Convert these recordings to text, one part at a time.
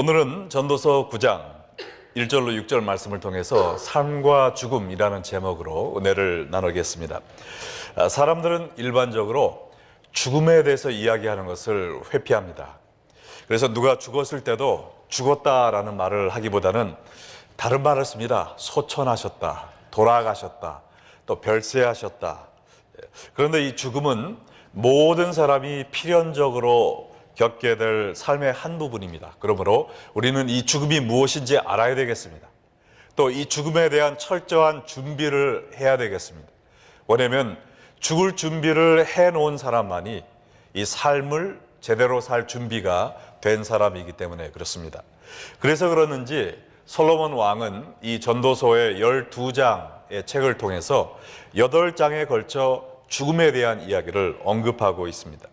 네, 오늘은 전도서 9장 1절로 6절 말씀을 통해서 삶과 죽음이라는 제목으로 은혜를 나누겠습니다. 아, 사람들은 일반적으로 죽음에 대해서 이야기하는 것을 회피합니다. 그래서 누가 죽었을 때도 죽었다라는 말을 하기보다는 다른 말을 씁니다. 소천하셨다, 돌아가셨다, 또 별세하셨다. 그런데 이 죽음은 모든 사람이 필연적으로 겪게 될 삶의 한 부분입니다. 그러므로 우리는 이 죽음이 무엇인지 알아야 되겠습니다. 또 이 죽음에 대한 철저한 준비를 해야 되겠습니다. 왜냐하면 죽을 준비를 해 놓은 사람만이 이 삶을 제대로 살 준비가 된 사람이기 때문에 그렇습니다. 그래서 그러는지 솔로몬 왕은 이 전도서의 12장의 책을 통해서 8장에 걸쳐 죽음에 대한 이야기를 언급하고 있습니다.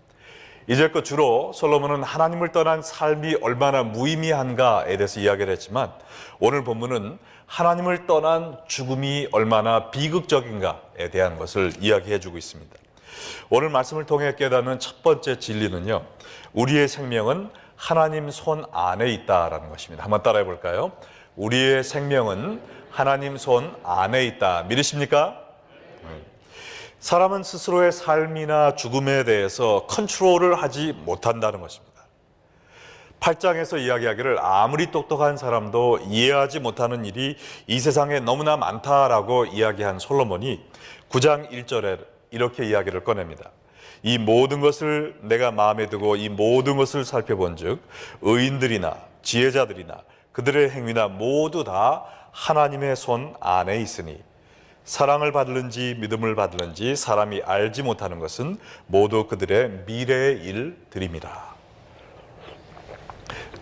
이제껏 주로 솔로몬은 하나님을 떠난 삶이 얼마나 무의미한가에 대해서 이야기를 했지만 오늘 본문은 하나님을 떠난 죽음이 얼마나 비극적인가에 대한 것을 이야기해 주고 있습니다. 오늘 말씀을 통해 깨닫는 첫 번째 진리는요. 우리의 생명은 하나님 손 안에 있다라는 것입니다. 한번 따라해 볼까요? 우리의 생명은 하나님 손 안에 있다. 믿으십니까? 사람은 스스로의 삶이나 죽음에 대해서 컨트롤을 하지 못한다는 것입니다. 8장에서 이야기하기를 아무리 똑똑한 사람도 이해하지 못하는 일이 이 세상에 너무나 많다라고 이야기한 솔로몬이 9장 1절에 이렇게 이야기를 꺼냅니다. 이 모든 것을 내가 마음에 두고 이 모든 것을 살펴본즉 의인들이나 지혜자들이나 그들의 행위나 모두 다 하나님의 손 안에 있으니 사랑을 받을는지 믿음을 받을는지 사람이 알지 못하는 것은 모두 그들의 미래의 일들입니다.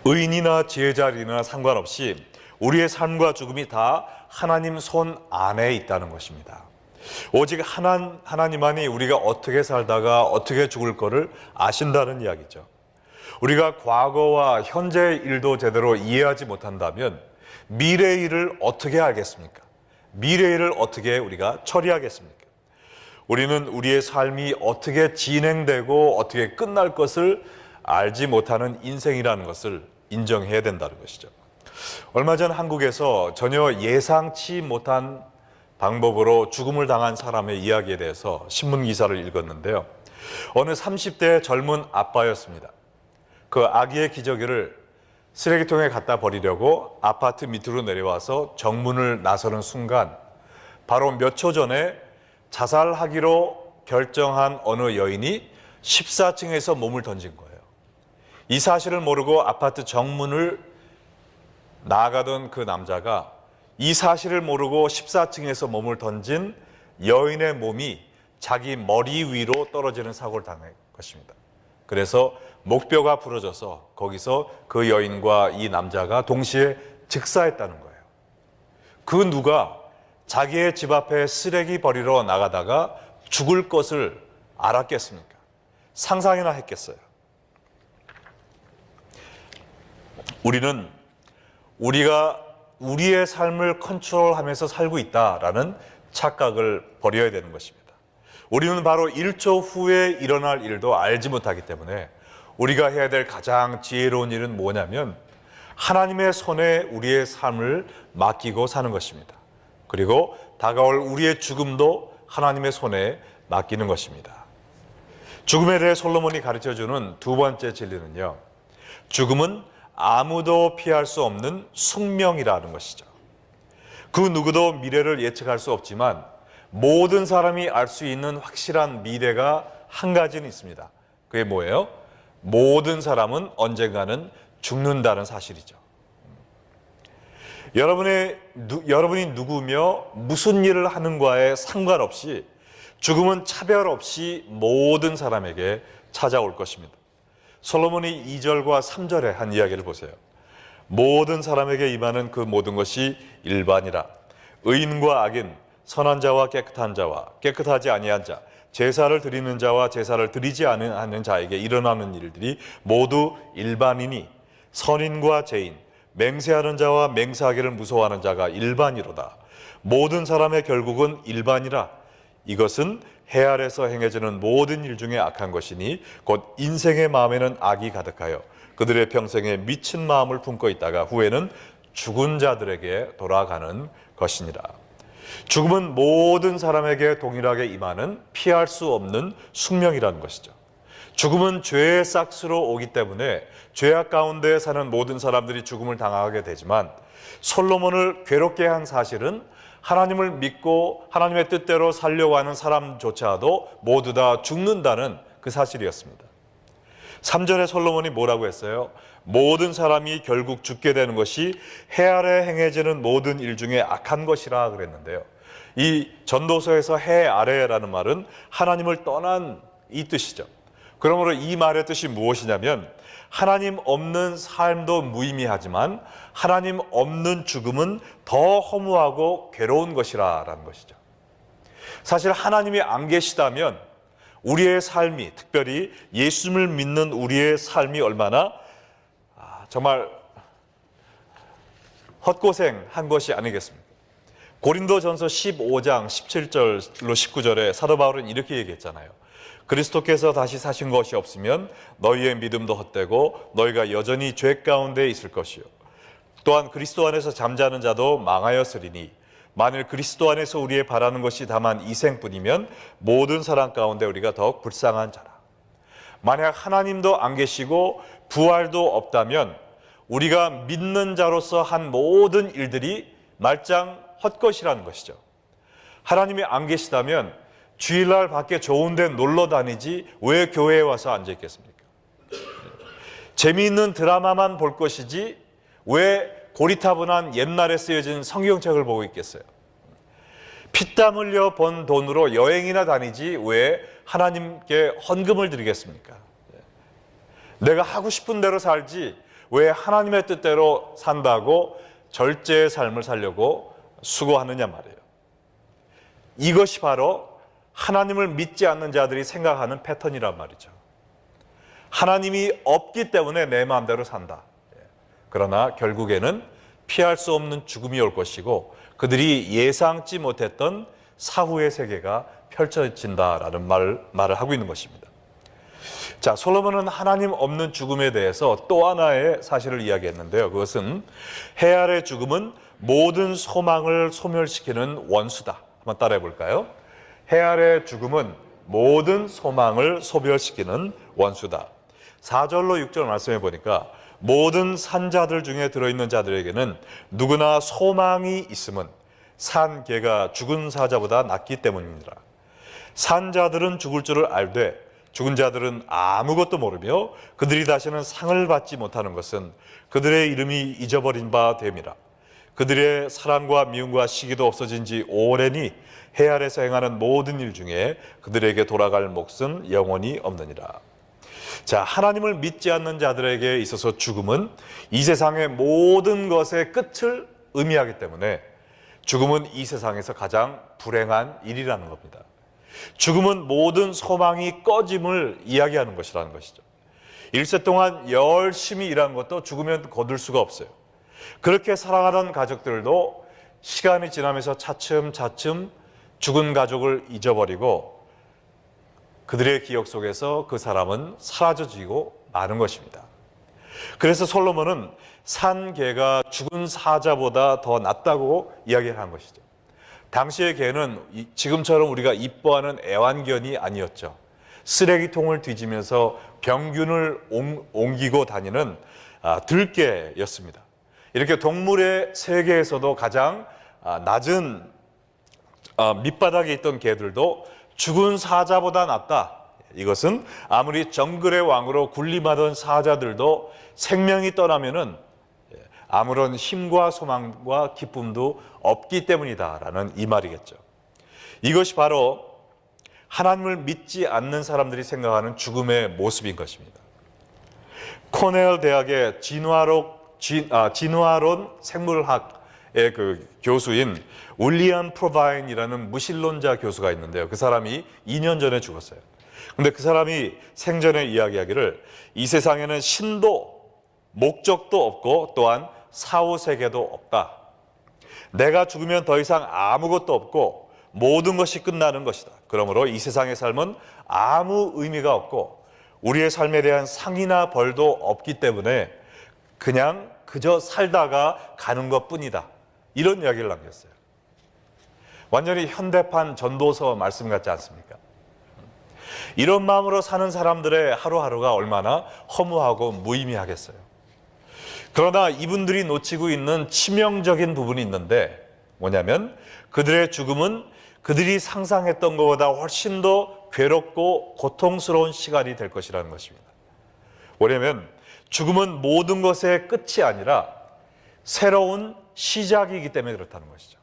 의인이나 지혜자리나 상관없이 우리의 삶과 죽음이 다 하나님 손 안에 있다는 것입니다. 오직 하나, 하나님만이 우리가 어떻게 살다가 어떻게 죽을 거를 아신다는 이야기죠. 우리가 과거와 현재의 일도 제대로 이해하지 못한다면 미래의 일을 어떻게 알겠습니까? 미래를 어떻게 우리가 처리하겠습니까? 우리는 우리의 삶이 어떻게 진행되고 어떻게 끝날 것을 알지 못하는 인생이라는 것을 인정해야 된다는 것이죠. 얼마 전 한국에서 전혀 예상치 못한 방법으로 죽음을 당한 사람의 이야기에 대해서 신문 기사를 읽었는데요. 어느 30대 젊은 아빠였습니다. 그 아기의 기저귀를 쓰레기통에 갖다 버리려고 아파트 밑으로 내려와서 정문을 나서는 순간 바로 몇 초 전에 자살하기로 결정한 어느 여인이 14층에서 몸을 던진 거예요. 이 사실을 모르고 아파트 정문을 나가던 그 남자가 이 사실을 모르고 14층에서 몸을 던진 여인의 몸이 자기 머리 위로 떨어지는 사고를 당한 것입니다. 그래서 목뼈가 부러져서 거기서 그 여인과 이 남자가 동시에 즉사했다는 거예요. 그 누가 자기의 집 앞에 쓰레기 버리러 나가다가 죽을 것을 알았겠습니까? 상상이나 했겠어요. 우리는 우리가 우리의 삶을 컨트롤하면서 살고 있다라는 착각을 버려야 되는 것입니다. 우리는 바로 1초 후에 일어날 일도 알지 못하기 때문에 우리가 해야 될 가장 지혜로운 일은 뭐냐면 하나님의 손에 우리의 삶을 맡기고 사는 것입니다. 그리고 다가올 우리의 죽음도 하나님의 손에 맡기는 것입니다. 죽음에 대해 솔로몬이 가르쳐 주는 두 번째 진리는요. 죽음은 아무도 피할 수 없는 숙명이라는 것이죠. 그 누구도 미래를 예측할 수 없지만 모든 사람이 알 수 있는 확실한 미래가 한 가지는 있습니다. 그게 뭐예요? 모든 사람은 언젠가는 죽는다는 사실이죠. 여러분의 누, 여러분이 누구며 무슨 일을 하는가에 상관없이 죽음은 차별 없이 모든 사람에게 찾아올 것입니다. 솔로몬이 2절과 3절에 한 이야기를 보세요. 모든 사람에게 임하는 그 모든 것이 일반이라 의인과 악인 선한 자와 깨끗한 자와 깨끗하지 아니한 자 제사를 드리는 자와 제사를 드리지 않는 자에게 일어나는 일들이 모두 일반이니 선인과 죄인 맹세하는 자와 맹세하기를 무서워하는 자가 일반이로다 모든 사람의 결국은 일반이라 이것은 해 아래서 행해지는 모든 일 중에 악한 것이니 곧 인생의 마음에는 악이 가득하여 그들의 평생에 미친 마음을 품고 있다가 후에는 죽은 자들에게 돌아가는 것이니라. 죽음은 모든 사람에게 동일하게 임하는 피할 수 없는 숙명이라는 것이죠. 죽음은 죄의 싹스로 오기 때문에 죄악 가운데 사는 모든 사람들이 죽음을 당하게 되지만 솔로몬을 괴롭게 한 사실은 하나님을 믿고 하나님의 뜻대로 살려고 하는 사람조차도 모두 다 죽는다는 그 사실이었습니다. 3절에 솔로몬이 뭐라고 했어요? 모든 사람이 결국 죽게 되는 것이 해 아래 행해지는 모든 일 중에 악한 것이라 그랬는데요. 이 전도서에서 해 아래라는 말은 하나님을 떠난 이 뜻이죠. 그러므로 이 말의 뜻이 무엇이냐면 하나님 없는 삶도 무의미하지만 하나님 없는 죽음은 더 허무하고 괴로운 것이라라는 것이죠. 사실 하나님이 안 계시다면 우리의 삶이 특별히 예수님을 믿는 우리의 삶이 얼마나 아, 정말 헛고생한 것이 아니겠습니까? 고린도전서 15장 17절로 19절에 사도 바울은 이렇게 얘기했잖아요. 그리스도께서 다시 사신 것이 없으면 너희의 믿음도 헛되고 너희가 여전히 죄 가운데 있을 것이요. 또한 그리스도 안에서 잠자는 자도 망하였으리니 만일 그리스도 안에서 우리의 바라는 것이 다만 이생뿐이면 모든 사람 가운데 우리가 더욱 불쌍한 자라. 만약 하나님도 안 계시고 부활도 없다면 우리가 믿는 자로서 한 모든 일들이 말짱 헛것이라는 것이죠. 하나님이 안 계시다면 주일날 밖에 좋은 데 놀러 다니지 왜 교회에 와서 앉아 있겠습니까? 재미있는 드라마만 볼 것이지 왜 고리타분한 옛날에 쓰여진 성경책을 보고 있겠어요? 피땀 흘려 번 돈으로 여행이나 다니지 왜 하나님께 헌금을 드리겠습니까? 내가 하고 싶은 대로 살지 왜 하나님의 뜻대로 산다고 절제의 삶을 살려고 수고하느냐 말이에요. 이것이 바로 하나님을 믿지 않는 자들이 생각하는 패턴이란 말이죠. 하나님이 없기 때문에 내 마음대로 산다. 그러나 결국에는 피할 수 없는 죽음이 올 것이고 그들이 예상치 못했던 사후의 세계가 펼쳐진다라는 말을, 말을 하고 있는 것입니다. 자, 솔로몬은 하나님 없는 죽음에 대해서 또 하나의 사실을 이야기했는데요. 그것은 해 아래 죽음은 모든 소망을 소멸시키는 원수다. 한번 따라해 볼까요? 해 아래 죽음은 모든 소망을 소멸시키는 원수다. 4절로 6절 말씀해 보니까 모든 산자들 중에 들어있는 자들에게는 누구나 소망이 있음은 산 개가 죽은 사자보다 낫기 때문이니라. 산자들은 죽을 줄을 알되 죽은 자들은 아무것도 모르며 그들이 다시는 상을 받지 못하는 것은 그들의 이름이 잊어버린 바 됨이라. 그들의 사랑과 미움과 시기도 없어진 지 오래니 해 아래서 행하는 모든 일 중에 그들에게 돌아갈 몫은 영원히 없느니라. 자, 하나님을 믿지 않는 자들에게 있어서 죽음은 이 세상의 모든 것의 끝을 의미하기 때문에 죽음은 이 세상에서 가장 불행한 일이라는 겁니다. 죽음은 모든 소망이 꺼짐을 이야기하는 것이라는 것이죠. 일세 동안 열심히 일한 것도 죽으면 거둘 수가 없어요. 그렇게 살아가던 가족들도 시간이 지나면서 차츰차츰 죽은 가족을 잊어버리고 그들의 기억 속에서 그 사람은 사라져지고 마는 것입니다. 그래서 솔로몬은 산 개가 죽은 사자보다 더 낫다고 이야기를 한 것이죠. 당시의 개는 이- 지금처럼 우리가 이뻐하는 애완견이 아니었죠. 쓰레기통을 뒤지면서 병균을 옮- 옮기고 다니는 아, 들개였습니다. 이렇게 동물의 세계에서도 가장 아, 낮은 아, 밑바닥에 있던 개들도 죽은 사자보다 낫다. 이것은 아무리 정글의 왕으로 군림하던 사자들도 생명이 떠나면은 예, 아무런 힘과 소망과 기쁨도 없기 때문이다라는 이 말이겠죠. 이것이 바로 하나님을 믿지 않는 사람들이 생각하는 죽음의 모습인 것입니다. 코넬 대학의 진화론, 진, 아, 진화론 생물학의 그 교수인 윌리엄 프로바인이라는 무신론자 교수가 있는데요. 그 사람이 2년 전에 죽었어요. 근데 그 사람이 생전에 이야기하기를 이 세상에는 신도 목적도 없고 또한 사후 세계도 없다. 내가 죽으면 더 이상 아무것도 없고 모든 것이 끝나는 것이다. 그러므로 이 세상의 삶은 아무 의미가 없고 우리의 삶에 대한 상이나 벌도 없기 때문에 그냥 그저 살다가 가는 것 뿐이다. 이런 이야기를 남겼어요. 완전히 현대판 전도서 말씀 같지 않습니까? 이런 마음으로 사는 사람들의 하루하루가 얼마나 허무하고 무의미하겠어요. 그러나 이분들이 놓치고 있는 치명적인 부분이 있는데 뭐냐면 그들의 죽음은 그들이 상상했던 것보다 훨씬 더 괴롭고 고통스러운 시간이 될 것이라는 것입니다. 왜냐하면 죽음은 모든 것의 끝이 아니라 새로운 시작이기 때문에 그렇다는 것이죠.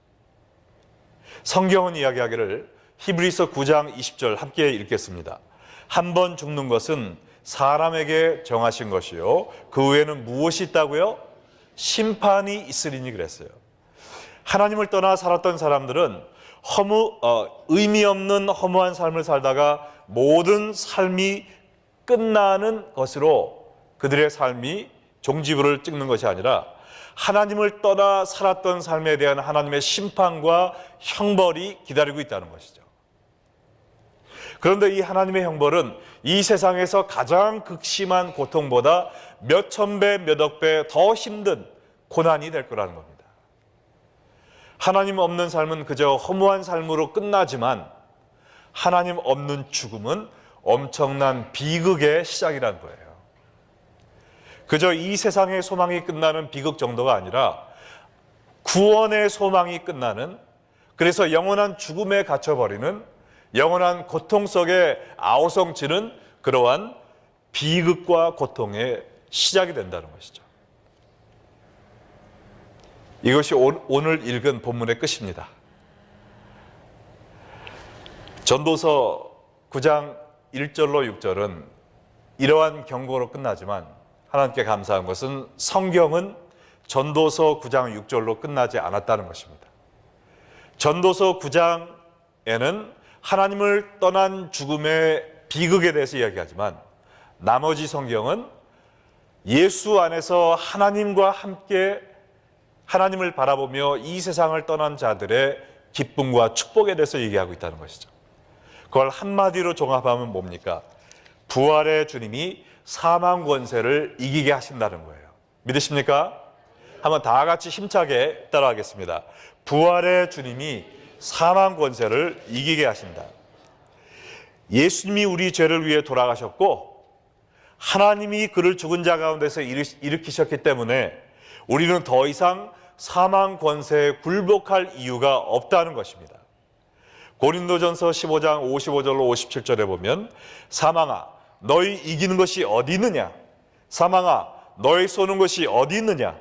성경은 이야기하기를 히브리서 9장 20절 함께 읽겠습니다. 한 번 죽는 것은 사람에게 정하신 것이요. 그 외에는 무엇이 있다고요? 심판이 있으리니 그랬어요. 하나님을 떠나 살았던 사람들은 허무, 어, 의미 없는 허무한 삶을 살다가 모든 삶이 끝나는 것으로 그들의 삶이 종지부를 찍는 것이 아니라 하나님을 떠나 살았던 삶에 대한 하나님의 심판과 형벌이 기다리고 있다는 것이죠. 그런데 이 하나님의 형벌은 이 세상에서 가장 극심한 고통보다 몇천 배, 몇억 배 더 힘든 고난이 될 거라는 겁니다. 하나님 없는 삶은 그저 허무한 삶으로 끝나지만 하나님 없는 죽음은 엄청난 비극의 시작이라는 거예요. 그저 이 세상의 소망이 끝나는 비극 정도가 아니라 구원의 소망이 끝나는 그래서 영원한 죽음에 갇혀버리는 영원한 고통 속에 아우성치는 그러한 비극과 고통의 시작이 된다는 것이죠. 이것이 오늘 읽은 본문의 끝입니다. 전도서 9장 1절로 6절은 이러한 경고로 끝나지만 하나님께 감사한 것은 성경은 전도서 9장 6절로 끝나지 않았다는 것입니다. 전도서 9장에는 하나님을 떠난 죽음의 비극에 대해서 이야기하지만 나머지 성경은 예수 안에서 하나님과 함께 하나님을 바라보며 이 세상을 떠난 자들의 기쁨과 축복에 대해서 얘기하고 있다는 것이죠. 그걸 한마디로 종합하면 뭡니까? 부활의 주님이 사망 권세를 이기게 하신다는 거예요. 믿으십니까? 한번 다 같이 힘차게 따라하겠습니다. 부활의 주님이 사망 권세를 이기게 하신다. 예수님이 우리 죄를 위해 돌아가셨고 하나님이 그를 죽은 자 가운데서 일으키셨기 때문에 우리는 더 이상 사망 권세에 굴복할 이유가 없다는 것입니다. 고린도전서 15장 55절로 57절에 보면 사망아 너희 이기는 것이 어디 있느냐 사망아 너희 쏘는 것이 어디 있느냐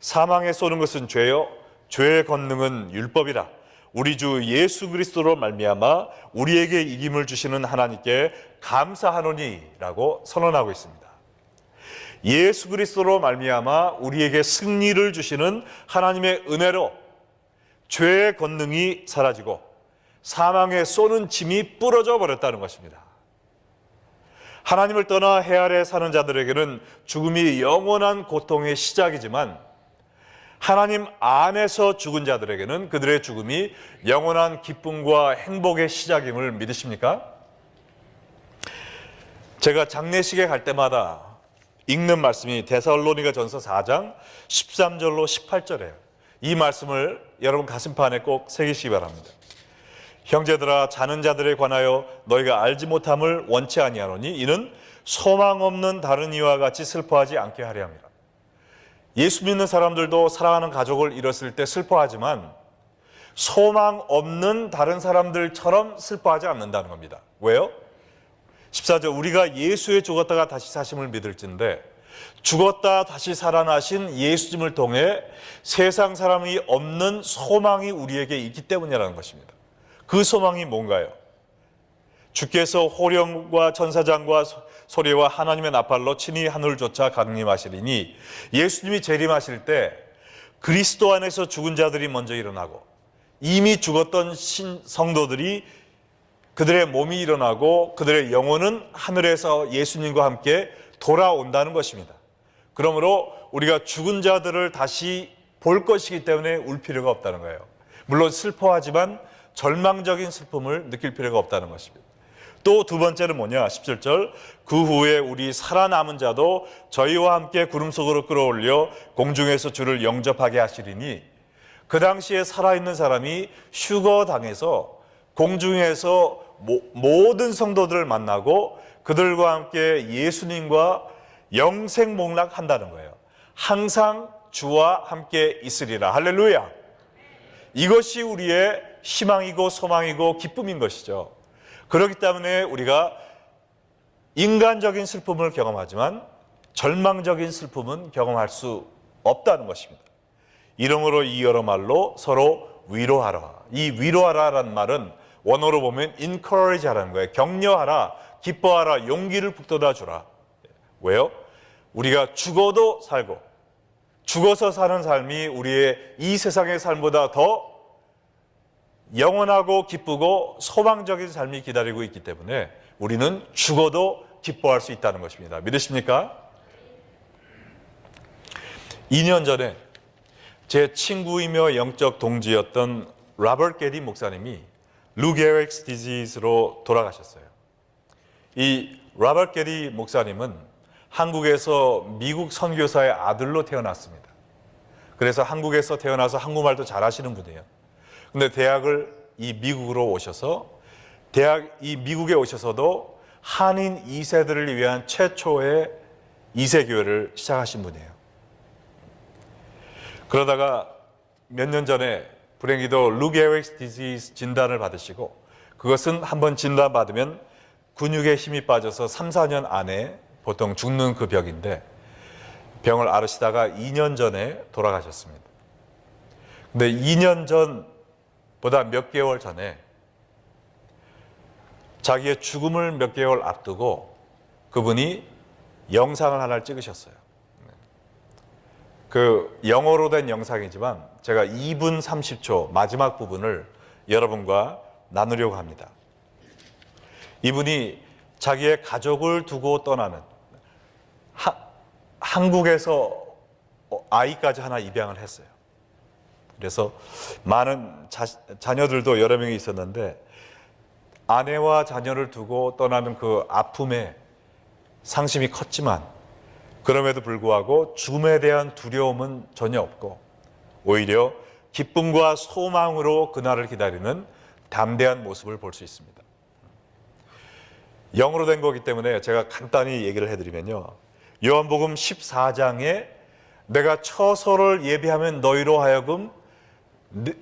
사망에 쏘는 것은 죄요 죄의 권능은 율법이라 우리 주 예수 그리스도로 말미암아 우리에게 이김을 주시는 하나님께 감사하노니라고 선언하고 있습니다. 예수 그리스도로 말미암아 우리에게 승리를 주시는 하나님의 은혜로 죄의 권능이 사라지고 사망에 쏘는 짐이 부러져 버렸다는 것입니다. 하나님을 떠나 해 아래 사는 자들에게는 죽음이 영원한 고통의 시작이지만 하나님 안에서 죽은 자들에게는 그들의 죽음이 영원한 기쁨과 행복의 시작임을 믿으십니까? 제가 장례식에 갈 때마다 읽는 말씀이 데살로니가 전서 4장 13절로 18절이에요. 이 말씀을 여러분 가슴판에 꼭 새기시기 바랍니다. 형제들아 자는 자들에 관하여 너희가 알지 못함을 원치 아니하노니 이는 소망 없는 다른 이와 같이 슬퍼하지 않게 하려 합니다. 예수 믿는 사람들도 사랑하는 가족을 잃었을 때 슬퍼하지만 소망 없는 다른 사람들처럼 슬퍼하지 않는다는 겁니다. 왜요? 14절 우리가 예수에 죽었다가 다시 사심을 믿을진데 죽었다 다시 살아나신 예수님을 통해 세상 사람이 없는 소망이 우리에게 있기 때문이라는 것입니다. 그 소망이 뭔가요? 주께서 호령과 천사장과 소리와 하나님의 나팔로 친히 하늘조차 강림하시리니 예수님이 재림하실 때 그리스도 안에서 죽은 자들이 먼저 일어나고 이미 죽었던 신 성도들이 그들의 몸이 일어나고 그들의 영혼은 하늘에서 예수님과 함께 돌아온다는 것입니다. 그러므로 우리가 죽은 자들을 다시 볼 것이기 때문에 울 필요가 없다는 거예요. 물론 슬퍼하지만 절망적인 슬픔을 느낄 필요가 없다는 것입니다. 또 두 번째는 뭐냐? 17절. 그 후에 우리 살아남은 자도 저희와 함께 구름 속으로 끌어올려 공중에서 주를 영접하게 하시리니 그 당시에 살아있는 사람이 휴거 당해서 공중에서 모든 성도들을 만나고 그들과 함께 예수님과 영생 목락 한다는 거예요. 항상 주와 함께 있으리라. 할렐루야. 이것이 우리의 희망이고 소망이고 기쁨인 것이죠. 그렇기 때문에 우리가 인간적인 슬픔을 경험하지만 절망적인 슬픔은 경험할 수 없다는 것입니다. 이름으로 이 여러 말로 서로 위로하라. 이 위로하라라는 말은 원어로 보면 encourage 하라는 거예요. 격려하라, 기뻐하라, 용기를 북돋아 주라. 왜요? 우리가 죽어도 살고 죽어서 사는 삶이 우리의 이 세상의 삶보다 더 영원하고 기쁘고 소망적인 삶이 기다리고 있기 때문에 우리는 죽어도 기뻐할 수 있다는 것입니다. 믿으십니까? 2년 전에 제 친구이며 영적 동지였던 라버트 게리 목사님이 루게릭스 디지즈로 돌아가셨어요. 이 라버트 게리 목사님은 한국에서 미국 선교사의 아들로 태어났습니다. 그래서 한국에서 태어나서 한국말도 잘하시는 분이에요. 근데 대학을 이 미국으로 오셔서 대학 이 미국에 오셔서도 한인 2세들을 위한 최초의 2세 교회를 시작하신 분이에요. 그러다가 몇 년 전에 불행히도 루게릭스 디지즈 진단을 받으시고 그것은 한번 진단 받으면 근육에 힘이 빠져서 3, 4년 안에 보통 죽는 그 벽인데 병을 앓으시다가 2년 전에 돌아가셨습니다. 근데 2년 전 보다 몇 개월 전에 자기의 죽음을 몇 개월 앞두고 그분이 영상을 하나를 찍으셨어요. 그 영어로 된 영상이지만 제가 2분 30초 마지막 부분을 여러분과 나누려고 합니다. 이분이 자기의 가족을 두고 떠나는 하, 한국에서 아이까지 하나 입양을 했어요. 그래서 많은 자, 자녀들도 여러 명이 있었는데 아내와 자녀를 두고 떠나는 그 아픔에 상심이 컸지만 그럼에도 불구하고 죽음에 대한 두려움은 전혀 없고 오히려 기쁨과 소망으로 그날을 기다리는 담대한 모습을 볼 수 있습니다. 영어로 된 거기 때문에 제가 간단히 얘기를 해드리면요. 요한복음 14장에 내가 처소를 예비하면 너희로 하여금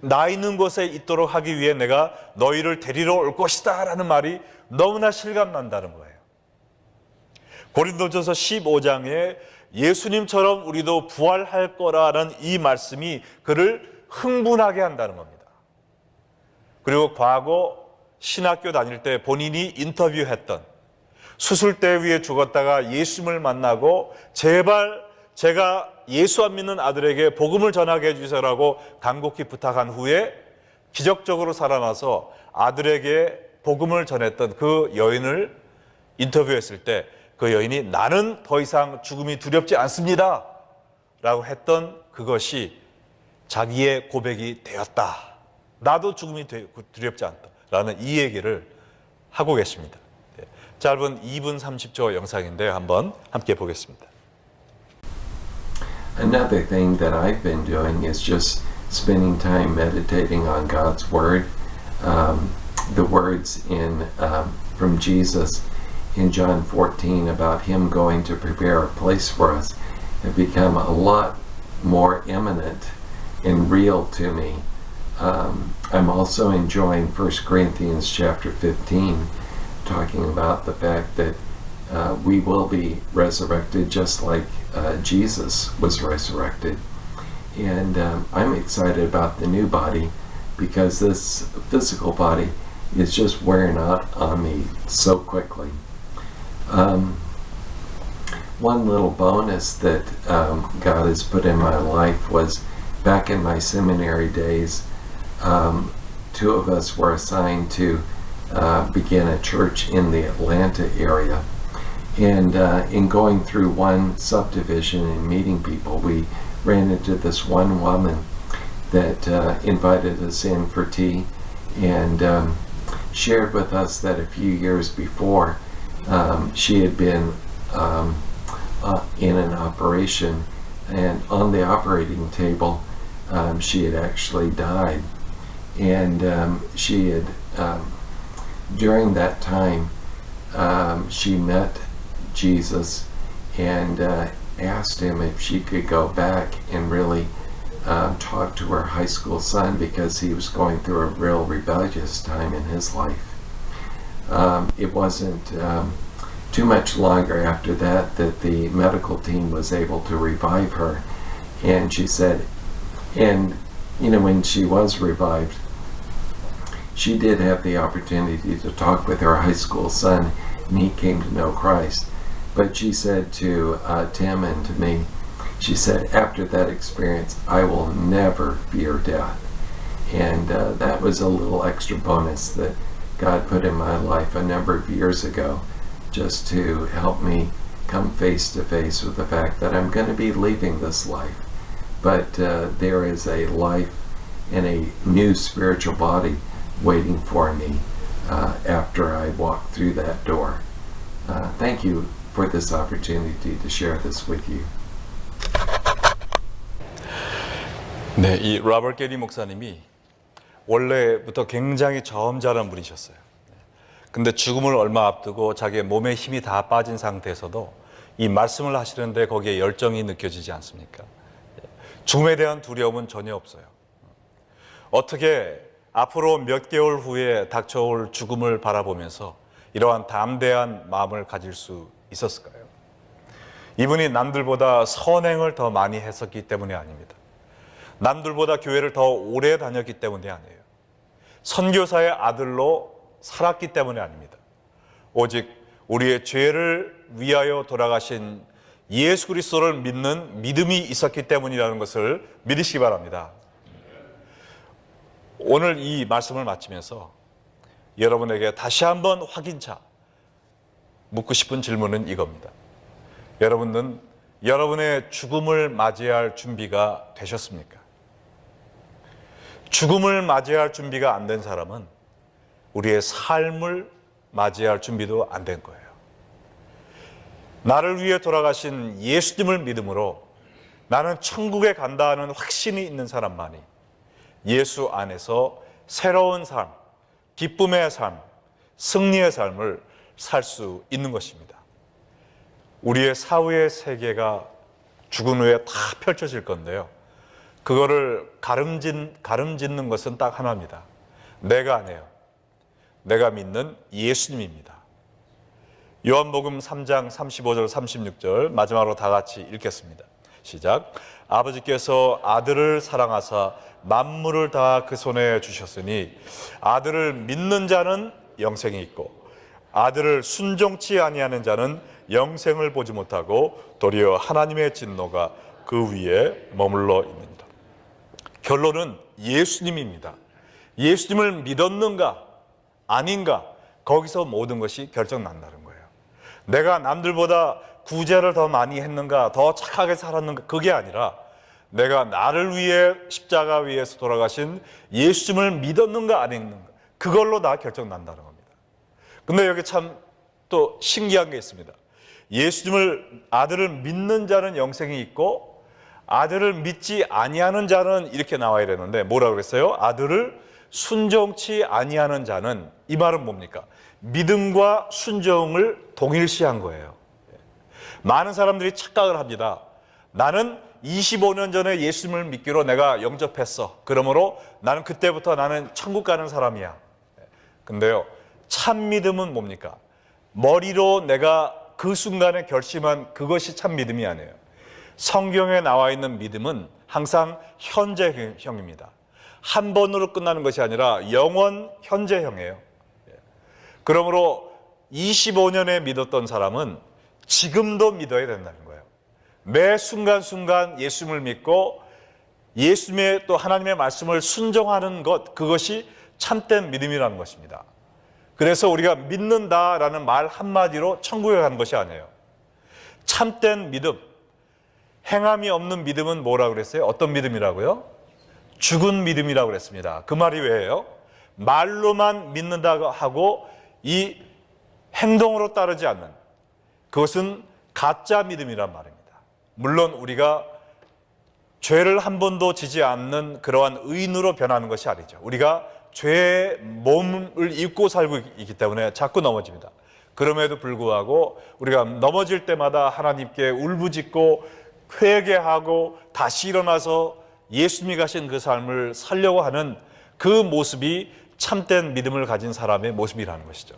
나 있는 곳에 있도록 하기 위해 내가 너희를 데리러 올 것이다 라는 말이 너무나 실감난다는 거예요. 고린도전서 15장에 예수님처럼 우리도 부활할 거라는 이 말씀이 그를 흥분하게 한다는 겁니다. 그리고 과거 신학교 다닐 때 본인이 인터뷰했던 수술대 위에 죽었다가 예수님을 만나고 제발 제가 예수 안 믿는 아들에게 복음을 전하게 해주세요라고 간곡히 부탁한 후에 기적적으로 살아나서 아들에게 복음을 전했던 그 여인을 인터뷰했을 때 그 여인이 나는 더 이상 죽음이 두렵지 않습니다. 라고 했던 그것이 자기의 고백이 되었다. 나도 죽음이 두렵지 않다. 라는 이 얘기를 하고 계십니다. 짧은 2분 30초 영상인데 한번 함께 보겠습니다. Another thing that I've been doing is just spending time meditating on God's Word. Um, the words in um, from Jesus in John 14 about him going to prepare a place for us have become a lot more imminent and real to me. Um, I'm also enjoying 1 Corinthians chapter 15, talking about the fact that uh, we will be resurrected just like uh, Jesus was resurrected. And um, I'm excited about the new body because this physical body is just wearing out on me so quickly. Um, one little bonus that um, God has put in my life was back in my seminary days, um, two of us were assigned to uh, begin a church in the Atlanta area. And uh, in going through one subdivision and meeting people, we ran into this one woman that uh, invited us in for tea. and um, shared with us that a few years before um, she had been um, uh, in an operation, and on the operating table, um, she had actually died. And um, she had, um, during that time, she met Jesus and uh, asked him if she could go back and really um, talk to her high school son because he was going through a real rebellious time in his life. Um, it wasn't um, too much longer after that that the medical team was able to revive her. And she said, and you know, when she was revived, she did have the opportunity to talk with her high school son, and he came to know Christ. But she said to uh, Tim and to me, she said, after that experience, I will never fear death. And uh, that was a little extra bonus that God put in my life a number of years ago just to help me come face to face with the fact that I'm going to be leaving this life. But uh, there is a life and a new spiritual body waiting for me uh, after I walk through that door. Uh, thank you for this opportunity to share this with you. 네, 이 로버트 게리 목사님이 원래부터 굉장히 저음자는 분이셨어요. 근데 죽음을 얼마 앞두고 자기의 몸에 힘이 다 빠진 상태에서도 이 말씀을 하시는데 거기에 열정이 느껴지지 않습니까? 죽음에 대한 두려움은 전혀 없어요. 어떻게 앞으로 몇 개월 후에 닥쳐올 죽음을 바라보면서 이러한 담대한 마음을 가질 수 있었을까요? 이분이 남들보다 선행을 더 많이 했었기 때문이 아닙니다. 남들보다 교회를 더 오래 다녔기 때문이 아니에요. 선교사의 아들로 살았기 때문이 아닙니다. 오직 우리의 죄를 위하여 돌아가신 예수 그리스도를 믿는 믿음이 있었기 때문이라는 것을 믿으시기 바랍니다. 오늘 이 말씀을 마치면서 여러분에게 다시 한번 확인차 묻고 싶은 질문은 이겁니다. 여러분은 여러분의 죽음을 맞이할 준비가 되셨습니까? 죽음을 맞이할 준비가 안 된 사람은 우리의 삶을 맞이할 준비도 안 된 거예요. 나를 위해 돌아가신 예수님을 믿음으로 나는 천국에 간다 하는 확신이 있는 사람만이 예수 안에서 새로운 삶, 기쁨의 삶, 승리의 삶을 살 수 있는 것입니다. 우리의 사후의 세계가 죽은 후에 다 펼쳐질 건데요. 그거를 가름진, 가름짓는 것은 딱 하나입니다. 내가 아니에요. 내가 믿는 예수님입니다. 요한복음 3장 35절 36절 마지막으로 다 같이 읽겠습니다. 시작. 아버지께서 아들을 사랑하사 만물을 다 그 손에 주셨으니 아들을 믿는 자는 영생이 있고 아들을 순종치 아니하는 자는 영생을 보지 못하고 도리어 하나님의 진노가 그 위에 머물러 있는다. 결론은 예수님입니다. 예수님을 믿었는가 아닌가 거기서 모든 것이 결정난다는 거예요. 내가 남들보다 구제를 더 많이 했는가 더 착하게 살았는가 그게 아니라 내가 나를 위해 십자가 위에서 돌아가신 예수님을 믿었는가 안 했는가 그걸로 다 결정난다는 겁니다. 근데 여기 참 또 신기한 게 있습니다. 예수님을 아들을 믿는 자는 영생이 있고 아들을 믿지 아니하는 자는 이렇게 나와야 되는데 뭐라 그랬어요? 아들을 순종치 아니하는 자는 이 말은 뭡니까? 믿음과 순종을 동일시한 거예요. 많은 사람들이 착각을 합니다. 나는 25년 전에 예수님을 믿기로 내가 영접했어. 그러므로 나는 그때부터 나는 천국 가는 사람이야. 근데요, 참 믿음은 뭡니까? 머리로 내가 그 순간에 결심한 그것이 참 믿음이 아니에요. 성경에 나와 있는 믿음은 항상 현재형입니다. 한 번으로 끝나는 것이 아니라 영원 현재형이에요. 그러므로 25년에 믿었던 사람은 지금도 믿어야 된다는 거예요. 매 순간순간 예수님을 믿고 예수님의 또 하나님의 말씀을 순종하는 것, 그것이 참된 믿음이라는 것입니다. 그래서 우리가 믿는다라는 말 한마디로 천국에 가는 것이 아니에요. 참된 믿음, 행함이 없는 믿음은 뭐라고 그랬어요? 어떤 믿음이라고요? 죽은 믿음이라고 그랬습니다. 그 말이 왜예요? 말로만 믿는다고 하고 이 행동으로 따르지 않는 그것은 가짜 믿음이란 말입니다. 물론 우리가 죄를 한 번도 지지 않는 그러한 의인으로 변하는 것이 아니죠. 우리가 죄의 몸을 입고 살고 있기 때문에 자꾸 넘어집니다. 그럼에도 불구하고 우리가 넘어질 때마다 하나님께 울부짖고 회개하고 다시 일어나서 예수님이 가신 그 삶을 살려고 하는 그 모습이 참된 믿음을 가진 사람의 모습이라는 것이죠.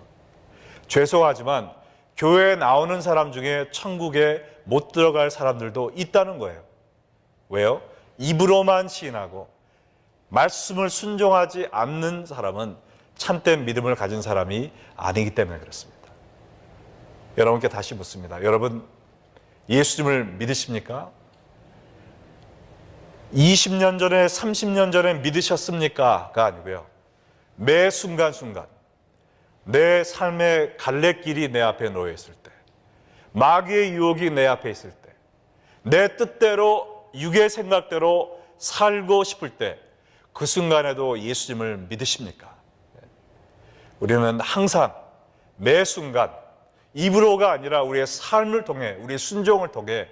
죄송하지만 교회에 나오는 사람 중에 천국에 못 들어갈 사람들도 있다는 거예요. 왜요? 입으로만 시인하고 말씀을 순종하지 않는 사람은 참된 믿음을 가진 사람이 아니기 때문에 그렇습니다. 여러분께 다시 묻습니다. 여러분 예수님을 믿으십니까? 20년 전에 30년 전에 믿으셨습니까?가 아니고요. 매 순간순간 내 삶의 갈래길이 내 앞에 놓여 있을 때 마귀의 유혹이 내 앞에 있을 때 내 뜻대로 육의 생각대로 살고 싶을 때 그 순간에도 예수님을 믿으십니까? 우리는 항상 매 순간 입으로가 아니라 우리의 삶을 통해 우리의 순종을 통해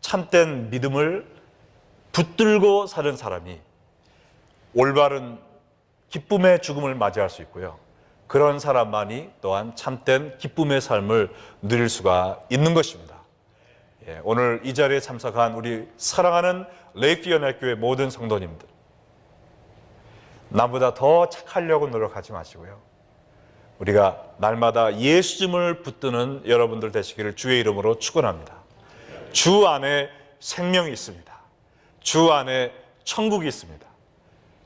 참된 믿음을 붙들고 사는 사람이 올바른 기쁨의 죽음을 맞이할 수 있고요. 그런 사람만이 또한 참된 기쁨의 삶을 누릴 수가 있는 것입니다. 예, 오늘 이 자리에 참석한 우리 사랑하는 레이피연합교회 모든 성도님들 나보다 더 착하려고 노력하지 마시고요. 우리가 날마다 예수님을 붙드는 여러분들 되시기를 주의 이름으로 축원합니다. 주 안에 생명이 있습니다. 주 안에 천국이 있습니다.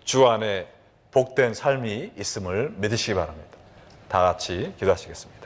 주 안에 복된 삶이 있음을 믿으시기 바랍니다. 다 같이 기도하시겠습니다.